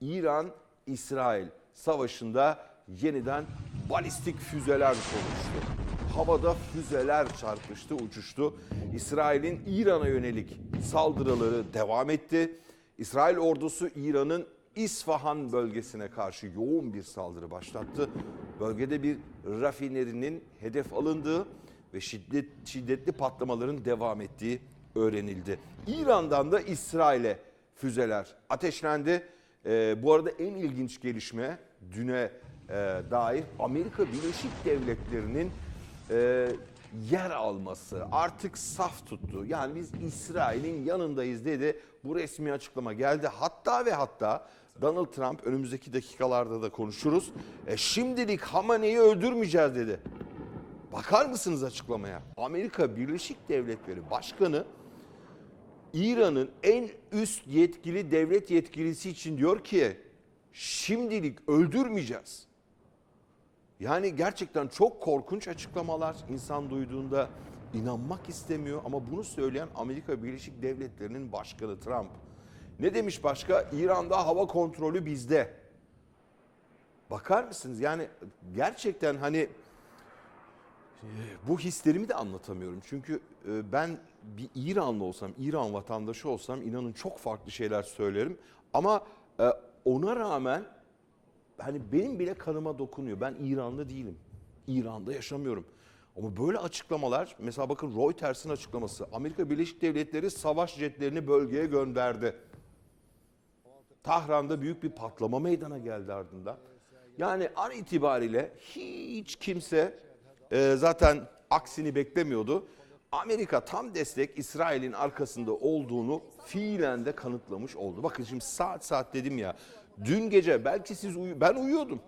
İran-İsrail savaşında yeniden balistik füzeler konuştu. Havada füzeler çarpıştı, uçuştu. İsrail'in İran'a yönelik saldırıları devam etti. İsrail ordusu İran'ın İsfahan bölgesine karşı yoğun bir saldırı başlattı. Bölgede bir rafinerinin hedef alındığı ve şiddet, şiddetli patlamaların devam ettiği öğrenildi. İran'dan da İsrail'e füzeler ateşlendi. Ee, bu arada en ilginç gelişme düne e, dair Amerika Birleşik Devletleri'nin e, yer alması artık saf tuttu. Yani biz İsrail'in yanındayız dedi. Bu resmi açıklama geldi. Hatta ve hatta Donald Trump önümüzdeki dakikalarda da konuşuruz. E, şimdilik Hamane'yi öldürmeyeceğiz dedi. Bakar mısınız açıklamaya? Amerika Birleşik Devletleri Başkanı İran'ın en üst yetkili devlet yetkilisi için diyor ki şimdilik öldürmeyeceğiz. Yani gerçekten çok korkunç açıklamalar insan duyduğunda inanmak istemiyor ama bunu söyleyen Amerika Birleşik Devletleri'nin başkanı Trump. Ne demiş başka? İran'da hava kontrolü bizde. Bakar mısınız? Yani gerçekten hani bu hislerimi de anlatamıyorum. Çünkü e, ben bir İranlı olsam, İran vatandaşı olsam inanın çok farklı şeyler söylerim. Ama e, ona rağmen hani benim bile kanıma dokunuyor. Ben İranlı değilim. İran'da yaşamıyorum. Ama böyle açıklamalar, mesela bakın Reuters'ın açıklaması. Amerika Birleşik Devletleri savaş jetlerini bölgeye gönderdi. Tahran'da büyük bir patlama meydana geldi ardından. Yani an itibariyle hiç kimse e, zaten aksini beklemiyordu. Amerika tam destek İsrail'in arkasında olduğunu fiilen de kanıtlamış oldu. Bakın şimdi saat saat dedim ya. Dün gece belki siz uyu ben uyuyordum.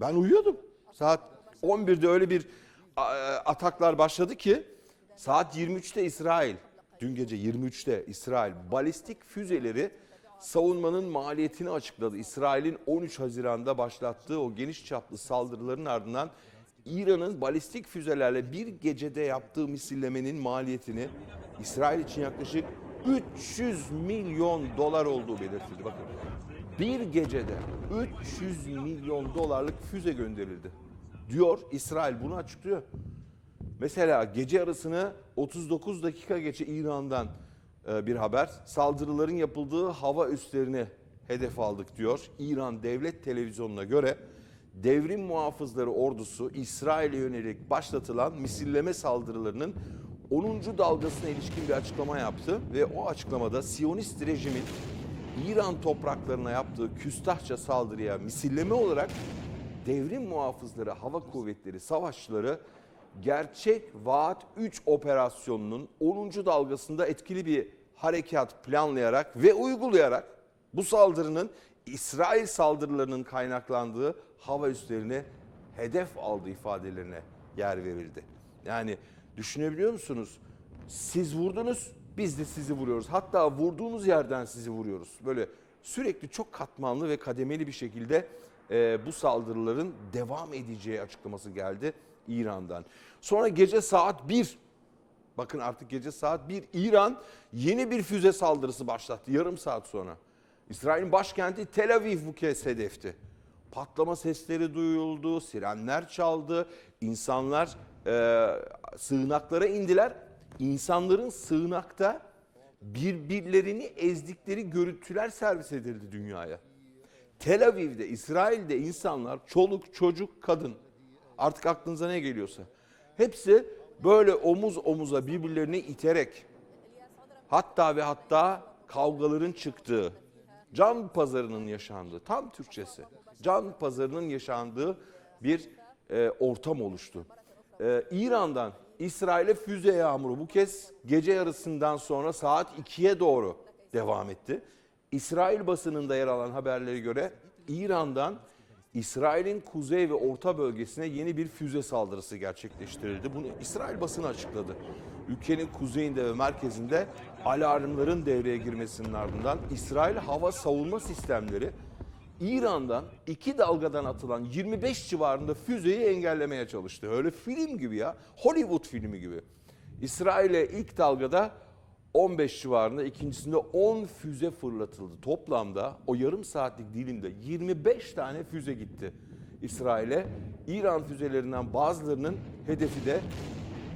Ben uyuyordum. Saat 11'de öyle bir ataklar başladı ki saat 23'te İsrail dün gece 23'te İsrail balistik füzeleri savunmanın maliyetini açıkladı. İsrail'in 13 Haziran'da başlattığı o geniş çaplı saldırıların ardından İran'ın balistik füzelerle bir gecede yaptığı misillemenin maliyetini İsrail için yaklaşık 300 milyon dolar olduğu belirtildi. Bakın bir gecede 300 milyon dolarlık füze gönderildi. Diyor İsrail bunu açıklıyor. Mesela gece yarısını 39 dakika geçe İran'dan e, bir haber. Saldırıların yapıldığı hava üslerini hedef aldık diyor. İran Devlet Televizyonu'na göre devrim muhafızları ordusu İsrail'e yönelik başlatılan misilleme saldırılarının 10. dalgasına ilişkin bir açıklama yaptı ve o açıklamada Siyonist rejimin İran topraklarına yaptığı küstahça saldırıya misilleme olarak devrim muhafızları, hava kuvvetleri, savaşçıları Gerçek Vaat 3 operasyonunun 10. dalgasında etkili bir harekat planlayarak ve uygulayarak bu saldırının İsrail saldırılarının kaynaklandığı hava üslerine hedef aldığı ifadelerine yer verildi. Yani düşünebiliyor musunuz? Siz vurdunuz, biz de sizi vuruyoruz. Hatta vurduğunuz yerden sizi vuruyoruz. Böyle sürekli çok katmanlı ve kademeli bir şekilde e, bu saldırıların devam edeceği açıklaması geldi İran'dan. Sonra gece saat 1 Bakın artık gece saat 1 İran yeni bir füze saldırısı başlattı yarım saat sonra. İsrail'in başkenti Tel Aviv bu kez hedefti. Patlama sesleri duyuldu, sirenler çaldı, insanlar e, sığınaklara indiler. İnsanların sığınakta birbirlerini ezdikleri görüntüler servis edildi dünyaya. Tel Aviv'de, İsrail'de insanlar çoluk, çocuk, kadın artık aklınıza ne geliyorsa hepsi böyle omuz omuza birbirlerini iterek hatta ve hatta kavgaların çıktığı, can pazarının yaşandığı, tam Türkçesi, can pazarının yaşandığı bir e, ortam oluştu. E, İran'dan İsrail'e füze yağmuru bu kez gece yarısından sonra saat 2'ye doğru devam etti. İsrail basınında yer alan haberlere göre İran'dan İsrail'in kuzey ve orta bölgesine yeni bir füze saldırısı gerçekleştirildi. Bunu İsrail basını açıkladı. Ülkenin kuzeyinde ve merkezinde alarmların devreye girmesinin ardından İsrail hava savunma sistemleri İran'dan iki dalgadan atılan 25 civarında füzeyi engellemeye çalıştı. Öyle film gibi ya. Hollywood filmi gibi. İsrail'e ilk dalgada 15 civarında ikincisinde 10 füze fırlatıldı. Toplamda o yarım saatlik dilimde 25 tane füze gitti İsrail'e. İran füzelerinden bazılarının hedefi de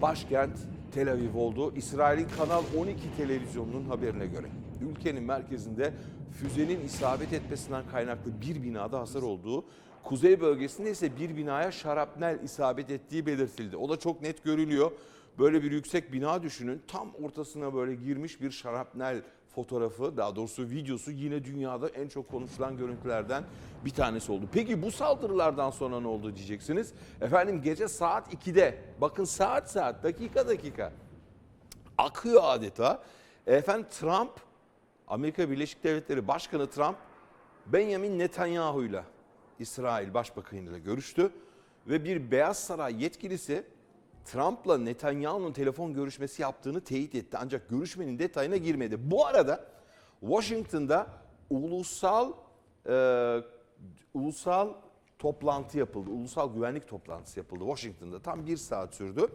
başkent Tel Aviv oldu. İsrail'in Kanal 12 televizyonunun haberine göre ülkenin merkezinde füzenin isabet etmesinden kaynaklı bir binada hasar olduğu, kuzey bölgesinde ise bir binaya şarapnel isabet ettiği belirtildi. O da çok net görülüyor. Böyle bir yüksek bina düşünün. Tam ortasına böyle girmiş bir şarapnel fotoğrafı, daha doğrusu videosu yine dünyada en çok konuşulan görüntülerden bir tanesi oldu. Peki bu saldırılardan sonra ne oldu diyeceksiniz? Efendim gece saat 2'de, bakın saat saat, dakika dakika akıyor adeta. Efendim Trump, Amerika Birleşik Devletleri Başkanı Trump, Benjamin Netanyahu'yla İsrail Başbakanı'yla görüştü ve bir Beyaz Saray yetkilisi Trump'la Netanyahu'nun telefon görüşmesi yaptığını teyit etti. Ancak görüşmenin detayına girmedi. Bu arada Washington'da ulusal e, ulusal toplantı yapıldı. Ulusal güvenlik toplantısı yapıldı Washington'da. Tam bir saat sürdü.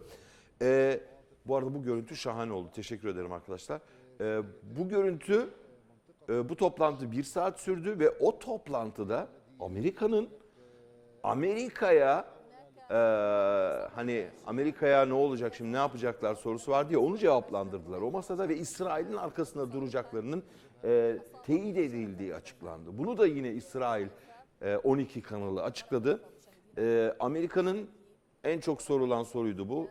E, bu arada bu görüntü şahane oldu. Teşekkür ederim arkadaşlar. E, bu görüntü, e, bu toplantı bir saat sürdü ve o toplantıda Amerika'nın Amerika'ya e, hani Amerika'ya ne olacak şimdi ne yapacaklar sorusu vardı ya onu cevaplandırdılar o masada ve İsrail'in arkasında duracaklarının e, teyit edildiği açıklandı. Bunu da yine İsrail e, 12 kanalı açıkladı. E, Amerika'nın en çok sorulan soruydu bu.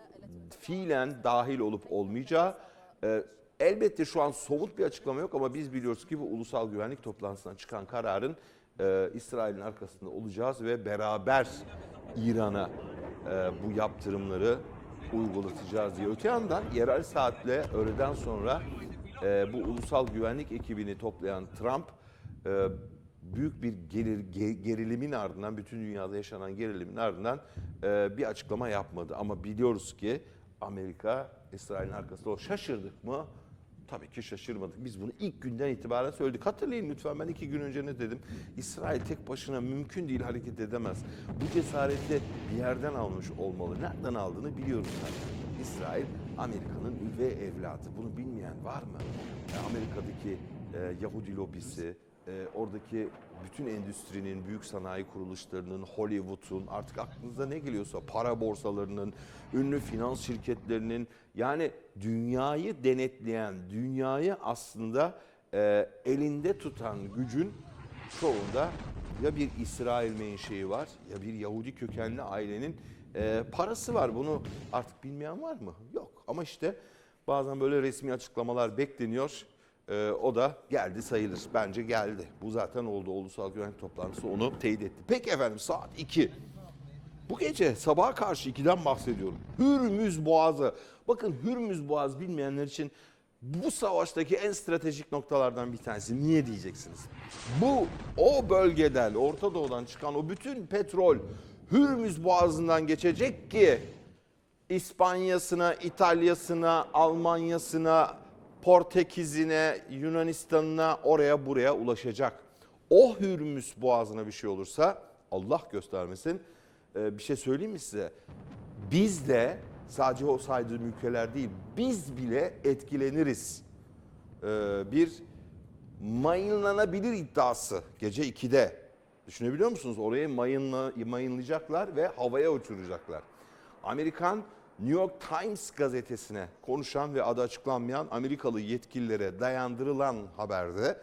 Fiilen dahil olup olmayacağı. E, elbette şu an somut bir açıklama yok ama biz biliyoruz ki bu ulusal güvenlik toplantısından çıkan kararın e, İsrail'in arkasında olacağız ve beraber İran'a e, bu yaptırımları uygulatacağız diye. Öte yandan yerel saatle öğleden sonra e, bu ulusal güvenlik ekibini toplayan Trump e, büyük bir gelir, ge- gerilimin ardından, bütün dünyada yaşanan gerilimin ardından e, bir açıklama yapmadı. Ama biliyoruz ki Amerika İsrail'in arkasında o şaşırdık mı? Tabii ki şaşırmadık. Biz bunu ilk günden itibaren söyledik. Hatırlayın lütfen ben iki gün önce ne dedim? İsrail tek başına mümkün değil hareket edemez. Bu cesareti de bir yerden almış olmalı. Nereden aldığını biliyoruz zaten. İsrail Amerika'nın üvey evladı. Bunu bilmeyen var mı? Amerika'daki e, Yahudi lobisi, e, oradaki bütün endüstrinin, büyük sanayi kuruluşlarının, Hollywood'un, artık aklınıza ne geliyorsa para borsalarının, ünlü finans şirketlerinin yani dünyayı denetleyen, dünyayı aslında e, elinde tutan gücün çoğunda ya bir İsrail menşei var ya bir Yahudi kökenli ailenin e, parası var. Bunu artık bilmeyen var mı? Yok. Ama işte bazen böyle resmi açıklamalar bekleniyor. Ee, o da geldi sayılır. Bence geldi. Bu zaten oldu. Ulusal Güvenlik Toplantısı onu teyit etti. Peki efendim saat 2. Bu gece sabaha karşı 2'den bahsediyorum. Hürmüz Boğazı. Bakın Hürmüz Boğazı bilmeyenler için bu savaştaki en stratejik noktalardan bir tanesi. Niye diyeceksiniz? Bu o bölgeden, Orta Doğu'dan çıkan o bütün petrol Hürmüz Boğazı'ndan geçecek ki İspanya'sına, İtalya'sına, Almanya'sına, Portekiz'ine, Yunanistan'ına oraya buraya ulaşacak. O Hürmüz Boğazı'na bir şey olursa Allah göstermesin ee, bir şey söyleyeyim mi size? Biz de sadece o saydığım ülkeler değil biz bile etkileniriz. Ee, bir mayınlanabilir iddiası gece 2'de. Düşünebiliyor musunuz? Oraya mayınla, mayınlayacaklar ve havaya uçuracaklar. Amerikan New York Times gazetesine konuşan ve adı açıklanmayan Amerikalı yetkililere dayandırılan haberde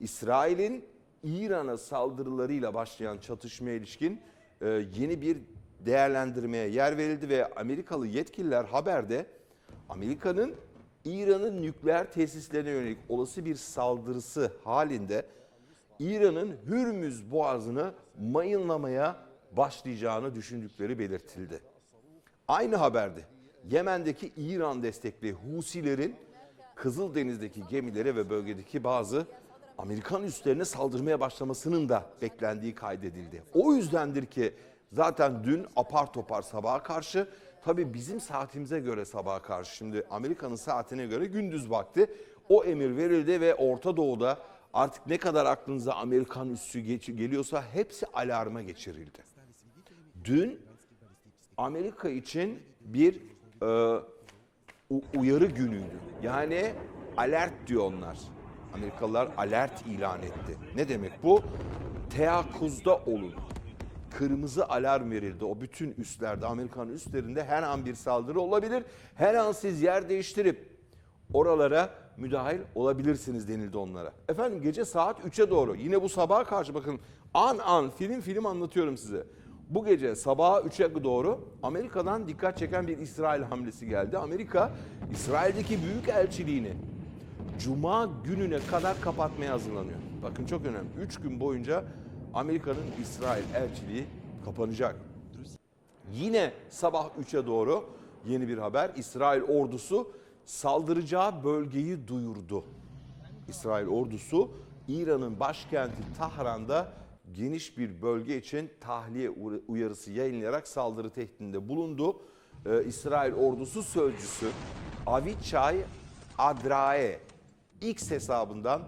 İsrail'in İran'a saldırılarıyla başlayan çatışmaya ilişkin e, yeni bir değerlendirmeye yer verildi ve Amerikalı yetkililer haberde Amerika'nın İran'ın nükleer tesislerine yönelik olası bir saldırısı halinde İran'ın Hürmüz boğazını mayınlamaya başlayacağını düşündükleri belirtildi. Aynı haberde Yemen'deki İran destekli Husilerin Kızıldeniz'deki gemilere ve bölgedeki bazı Amerikan üslerine saldırmaya başlamasının da beklendiği kaydedildi. O yüzdendir ki zaten dün apar topar sabaha karşı tabii bizim saatimize göre sabaha karşı şimdi Amerika'nın saatine göre gündüz vakti o emir verildi ve Orta Doğu'da artık ne kadar aklınıza Amerikan üssü geliyorsa hepsi alarma geçirildi. Dün Amerika için bir e, uyarı günüydü. Yani alert diyor onlar. Amerikalılar alert ilan etti. Ne demek bu? Teyakkuzda olun. Kırmızı alarm verildi. O bütün üstlerde, Amerikan üstlerinde her an bir saldırı olabilir. Her an siz yer değiştirip oralara müdahil olabilirsiniz denildi onlara. Efendim gece saat 3'e doğru yine bu sabaha karşı bakın an an film film anlatıyorum size. Bu gece sabaha 3'e doğru Amerika'dan dikkat çeken bir İsrail hamlesi geldi. Amerika İsrail'deki büyük elçiliğini Cuma gününe kadar kapatmaya hazırlanıyor. Bakın çok önemli. 3 gün boyunca Amerika'nın İsrail elçiliği kapanacak. Yine sabah 3'e doğru yeni bir haber. İsrail ordusu saldıracağı bölgeyi duyurdu. İsrail ordusu İran'ın başkenti Tahran'da geniş bir bölge için tahliye uyarısı yayınlayarak saldırı tehdidinde bulundu. Ee, İsrail ordusu sözcüsü Avichai Adrae X hesabından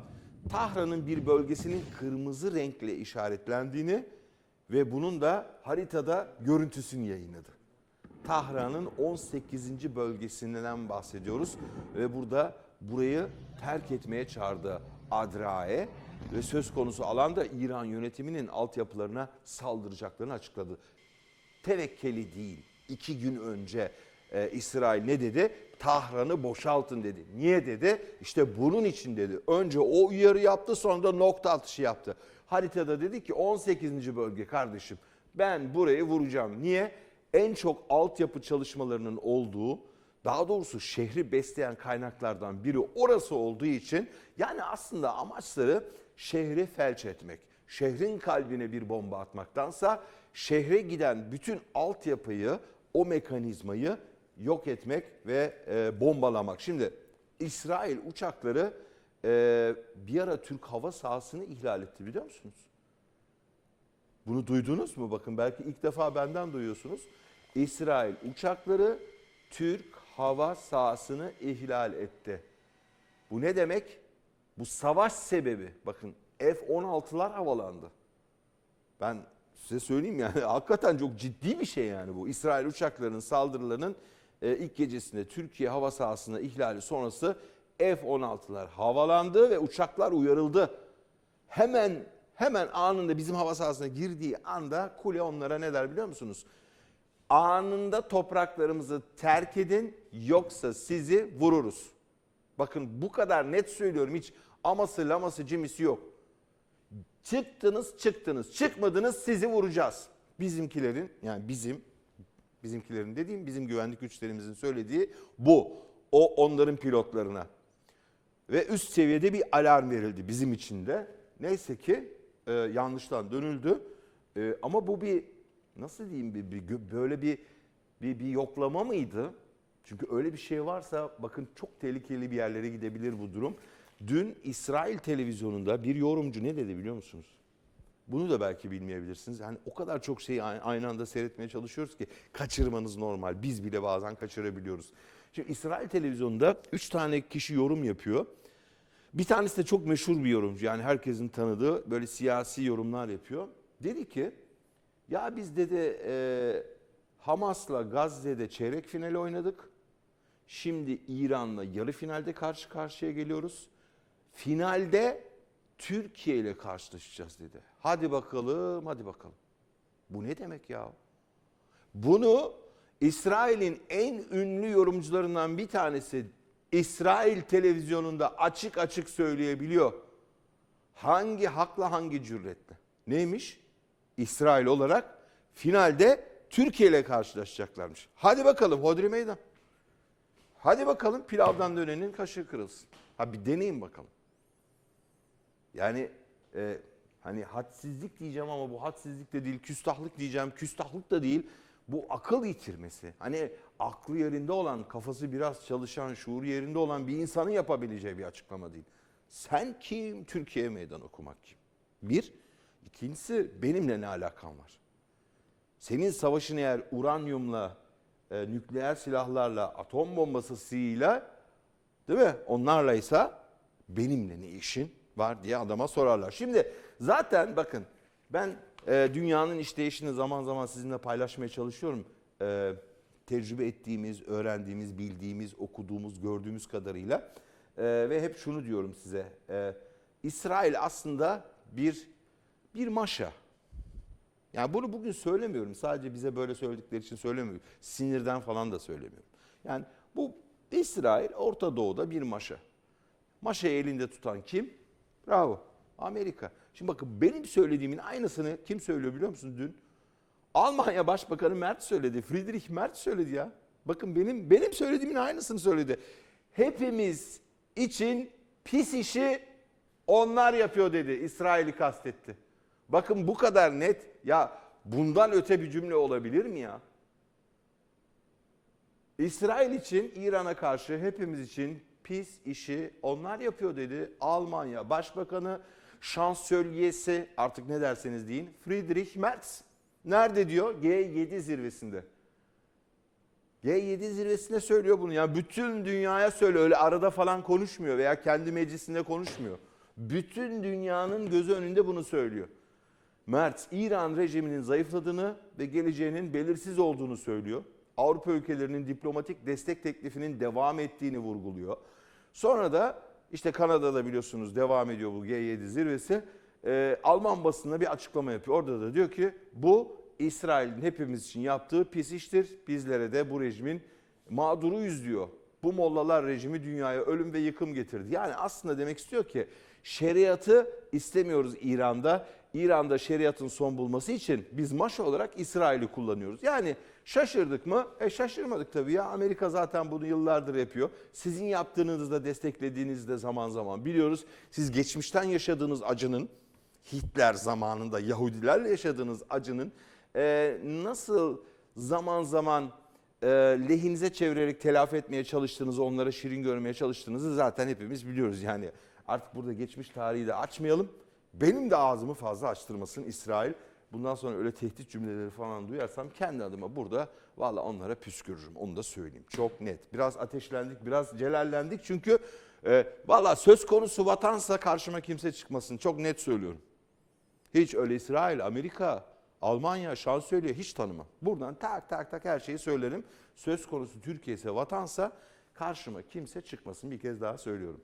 Tahran'ın bir bölgesinin kırmızı renkle işaretlendiğini ve bunun da haritada görüntüsünü yayınladı. Tahran'ın 18. bölgesinden bahsediyoruz ve burada burayı terk etmeye çağırdı Adrae ve söz konusu alanda İran yönetiminin altyapılarına saldıracaklarını açıkladı. Tevekkeli değil. İki gün önce e, İsrail ne dedi? Tahran'ı boşaltın dedi. Niye dedi? İşte bunun için dedi. Önce o uyarı yaptı sonra da nokta atışı yaptı. Haritada dedi ki 18. bölge kardeşim ben burayı vuracağım. Niye? En çok altyapı çalışmalarının olduğu daha doğrusu şehri besleyen kaynaklardan biri orası olduğu için yani aslında amaçları şehri felç etmek. Şehrin kalbine bir bomba atmaktansa şehre giden bütün altyapıyı, o mekanizmayı yok etmek ve e, bombalamak. Şimdi İsrail uçakları e, bir ara Türk hava sahasını ihlal etti biliyor musunuz? Bunu duydunuz mu? Bakın belki ilk defa benden duyuyorsunuz. İsrail uçakları Türk hava sahasını ihlal etti. Bu ne demek? Bu savaş sebebi. Bakın F-16'lar havalandı. Ben size söyleyeyim yani hakikaten çok ciddi bir şey yani bu. İsrail uçaklarının saldırılarının e, ilk gecesinde Türkiye hava sahasına ihlali sonrası F-16'lar havalandı ve uçaklar uyarıldı. Hemen hemen anında bizim hava sahasına girdiği anda kule onlara ne der biliyor musunuz? Anında topraklarımızı terk edin yoksa sizi vururuz. Bakın bu kadar net söylüyorum hiç aması laması cimisi yok. Çıktınız çıktınız çıkmadınız sizi vuracağız. Bizimkilerin yani bizim bizimkilerin dediğim bizim güvenlik güçlerimizin söylediği bu. O onların pilotlarına. Ve üst seviyede bir alarm verildi bizim için de. Neyse ki e, yanlıştan dönüldü. E, ama bu bir nasıl diyeyim bir, bir böyle bir, bir bir yoklama mıydı? Çünkü öyle bir şey varsa bakın çok tehlikeli bir yerlere gidebilir bu durum. Dün İsrail televizyonunda bir yorumcu ne dedi biliyor musunuz? Bunu da belki bilmeyebilirsiniz. Yani o kadar çok şeyi aynı anda seyretmeye çalışıyoruz ki kaçırmanız normal. Biz bile bazen kaçırabiliyoruz. Şimdi İsrail televizyonunda 3 tane kişi yorum yapıyor. Bir tanesi de çok meşhur bir yorumcu. Yani herkesin tanıdığı böyle siyasi yorumlar yapıyor. Dedi ki ya biz dedi e, Hamas'la Gazze'de çeyrek finali oynadık. Şimdi İran'la yarı finalde karşı karşıya geliyoruz. Finalde Türkiye ile karşılaşacağız dedi. Hadi bakalım, hadi bakalım. Bu ne demek ya? Bunu İsrail'in en ünlü yorumcularından bir tanesi İsrail televizyonunda açık açık söyleyebiliyor. Hangi hakla hangi cüretle? Neymiş? İsrail olarak finalde Türkiye ile karşılaşacaklarmış. Hadi bakalım hodri meydan. Hadi bakalım pilavdan dönenin kaşığı kırılsın. Ha bir deneyin bakalım. Yani e, hani hadsizlik diyeceğim ama bu hadsizlik de değil, küstahlık diyeceğim, küstahlık da değil. Bu akıl yitirmesi. Hani aklı yerinde olan, kafası biraz çalışan, şuur yerinde olan bir insanın yapabileceği bir açıklama değil. Sen kim? Türkiye meydan okumak kim? Bir. İkincisi benimle ne alakan var? Senin savaşın eğer uranyumla, e, nükleer silahlarla, atom bombasıyla değil mi? Onlarlaysa benimle ne işin var diye adama sorarlar. Şimdi zaten bakın ben e, dünyanın işleyişini zaman zaman sizinle paylaşmaya çalışıyorum. E, tecrübe ettiğimiz, öğrendiğimiz, bildiğimiz, okuduğumuz, gördüğümüz kadarıyla. Ee, ve hep şunu diyorum size. Ee, İsrail aslında bir bir maşa. Yani bunu bugün söylemiyorum. Sadece bize böyle söyledikleri için söylemiyorum. Sinirden falan da söylemiyorum. Yani bu İsrail Orta Doğu'da bir maşa. Maşayı elinde tutan kim? Bravo. Amerika. Şimdi bakın benim söylediğimin aynısını kim söylüyor biliyor musun dün? Almanya Başbakanı Merz söyledi. Friedrich Merz söyledi ya. Bakın benim benim söylediğimin aynısını söyledi. Hepimiz için pis işi onlar yapıyor dedi. İsrail'i kastetti. Bakın bu kadar net. Ya bundan öte bir cümle olabilir mi ya? İsrail için İran'a karşı hepimiz için pis işi onlar yapıyor dedi. Almanya Başbakanı şansölyesi artık ne derseniz deyin Friedrich Merz. Nerede diyor? G7 zirvesinde. G7 zirvesinde söylüyor bunu. Yani bütün dünyaya söylüyor. Öyle arada falan konuşmuyor veya kendi meclisinde konuşmuyor. Bütün dünyanın gözü önünde bunu söylüyor. Merz, İran rejiminin zayıfladığını ve geleceğinin belirsiz olduğunu söylüyor. Avrupa ülkelerinin diplomatik destek teklifinin devam ettiğini vurguluyor. Sonra da işte Kanada'da biliyorsunuz devam ediyor bu G7 zirvesi. Ee, Alman basınına bir açıklama yapıyor. Orada da diyor ki bu İsrail'in hepimiz için yaptığı pis iştir. Bizlere de bu rejimin mağduruyuz diyor. Bu mollalar rejimi dünyaya ölüm ve yıkım getirdi. Yani aslında demek istiyor ki şeriatı istemiyoruz İran'da. İran'da şeriatın son bulması için biz maş olarak İsrail'i kullanıyoruz. Yani şaşırdık mı? E şaşırmadık tabii ya. Amerika zaten bunu yıllardır yapıyor. Sizin yaptığınızda desteklediğinizde zaman zaman biliyoruz. Siz geçmişten yaşadığınız acının Hitler zamanında Yahudilerle yaşadığınız acının e, nasıl zaman zaman e, lehinize çevirerek telafi etmeye çalıştığınızı, onlara şirin görmeye çalıştığınızı zaten hepimiz biliyoruz. Yani artık burada geçmiş tarihi de açmayalım. Benim de ağzımı fazla açtırmasın İsrail. Bundan sonra öyle tehdit cümleleri falan duyarsam kendi adıma burada valla onlara püskürürüm. Onu da söyleyeyim. Çok net. Biraz ateşlendik, biraz celallendik. Çünkü e, valla söz konusu vatansa karşıma kimse çıkmasın. Çok net söylüyorum. Hiç öyle İsrail, Amerika, Almanya, şansölye hiç tanımam. Buradan tak tak tak her şeyi söylerim. Söz konusu Türkiye ise vatansa karşıma kimse çıkmasın bir kez daha söylüyorum.